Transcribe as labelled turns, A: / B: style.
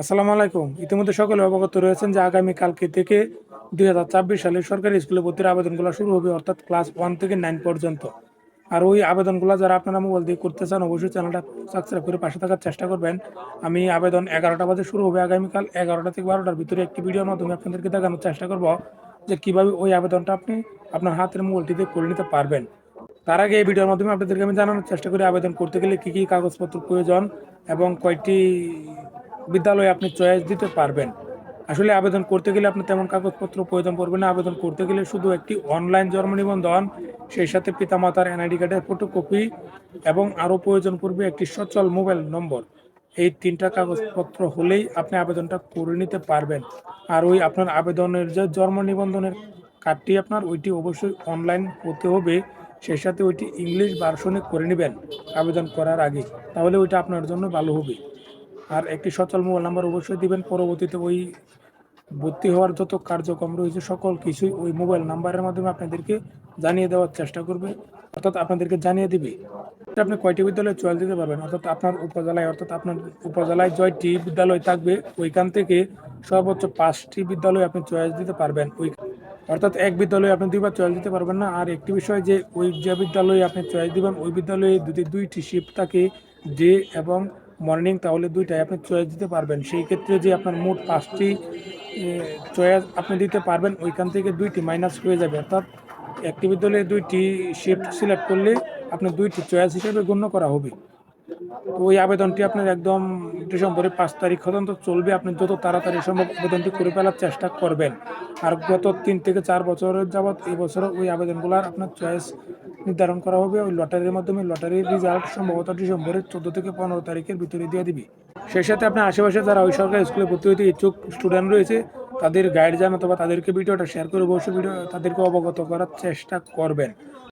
A: আসসালামু আলাইকুম। ইতিমধ্যে সকলে অবগত রয়েছেন যে আগামী কালকে থেকে দুই হাজার ছাব্বিশ সালে সরকারি স্কুলে ভর্তির আবেদনগুলো শুরু হবে অর্থাৎ ক্লাস ওয়ান থেকে নাইন পর্যন্ত। আর ওই আবেদনগুলো যারা আপনারা মোবাইল দিয়ে করতে চান, অবশ্যই চ্যানেলটা সাবস্ক্রাইব করে পাশে থাকার চেষ্টা করবেন। আমি আবেদন এগারোটা বাজে শুরু হবে। আগামীকাল এগারোটা থেকে বারোটার ভিতরে একটি ভিডিওর মাধ্যমে আপনাদেরকে দেখানোর চেষ্টা করব যে কীভাবে ওই আবেদনটা আপনি আপনার হাতের মোবাইলটিতে করে নিতে পারবেন। তার আগে এই ভিডিওর মাধ্যমে আপনাদেরকে আমি জানানোর চেষ্টা করি আবেদন করতে গেলে কী কী কাগজপত্র প্রয়োজন এবং কয়টি বিদ্যালয়ে আপনি চয়েস দিতে পারবেন। আসলে আবেদন করতে গেলে আপনি তেমন কাগজপত্র প্রয়োজন পড়বে না। আবেদন করতে গেলে শুধু একটি অনলাইন জন্ম নিবন্ধন, সেই সাথে পিতামাতার এনআইডি কার্ডের ফটোকপি এবং আরও প্রয়োজন পড়বে একটি সচল মোবাইল নম্বর এই তিনটা কাগজপত্র হলেই আপনি আবেদনটা করে নিতে পারবেন। আর ওই আপনার আবেদনের যে জন্ম নিবন্ধনের কার্ডটি আপনার, ওইটি অবশ্যই অনলাইন হতে হবে। সেই সাথে ওইটি ইংলিশ ভার্সনে করে নেবেন আবেদন করার আগে। তাহলে ওইটা আপনার জন্য ভালো হবে। আর একটি সচল মোবাইল নাম্বার অবশ্যই দিবেন। পরবর্তীতে ওই ভর্তি হওয়ার যত কার্যক্রম রয়েছে, সকল কিছুই ওই মোবাইল নাম্বারের মাধ্যমে আপনাদেরকে জানিয়ে দেওয়ার চেষ্টা করবে। অর্থাৎ আপনাদেরকে জানিয়ে দিবে আপনি কয়টি বিদ্যালয়ে চয়েস দিতে পারবেন। অর্থাৎ আপনার উপজেলায়, অর্থাৎ আপনার উপজেলায় জয়টি বিদ্যালয় থাকবে, ওইখান থেকে সর্বোচ্চ পাঁচটি বিদ্যালয়ে আপনি চয়েস দিতে পারবেন। ওই অর্থাৎ এক বিদ্যালয়ে আপনি দুইবার চয়েস দিতে পারবেন না। আর একটি বিষয় যে ওই যে বিদ্যালয়ে আপনি চয়েস দিবেন, ওই বিদ্যালয়ে যদি দুইটি শিফট থাকে ডে এবং মর্নিং তাহলে দুইটাই আপনি চয়েস দিতে পারবেন। সেই ক্ষেত্রে যে আপনার মোট পাঁচটি চয়েস আপনি দিতে পারবেন, ওইখান থেকে দুইটি মাইনাস হয়ে যাবে। অর্থাৎ একটি বিদ্যালয়ে দুইটি শিফট সিলেক্ট করলে আপনার দুইটি চয়েস হিসেবে গণ্য করা হবে। ওই আবেদনটি আপনার একদম ডিসেম্বরের পাঁচ তারিখ পর্যন্ত চলবে। আপনি যত তাড়াতাড়ি সম্ভব আবেদনটি করে ফেলার চেষ্টা করবেন। আর গত তিন থেকে চার বছরের যাবৎ এই বছরও ওই আবেদনগুলোর আপনার চয়েস নির্ধারণ করা হবে। ওই লটারির মাধ্যমে লটারির রেজাল্ট সম্ভবত ডিসেম্বরের চোদ্দ থেকে পনেরো তারিখের ভিতরে দিয়ে দিবি। সেই সাথে আপনার আশেপাশে যারা ওই সরকারি স্কুলে ভর্তি হইতে ইচ্ছুক স্টুডেন্ট রয়েছে, তাদের গাইড জান অথবা তাদেরকে ভিডিওটা শেয়ার করে অবশ্যই ভিডিও তাদেরকে অবগত করার চেষ্টা করবেন।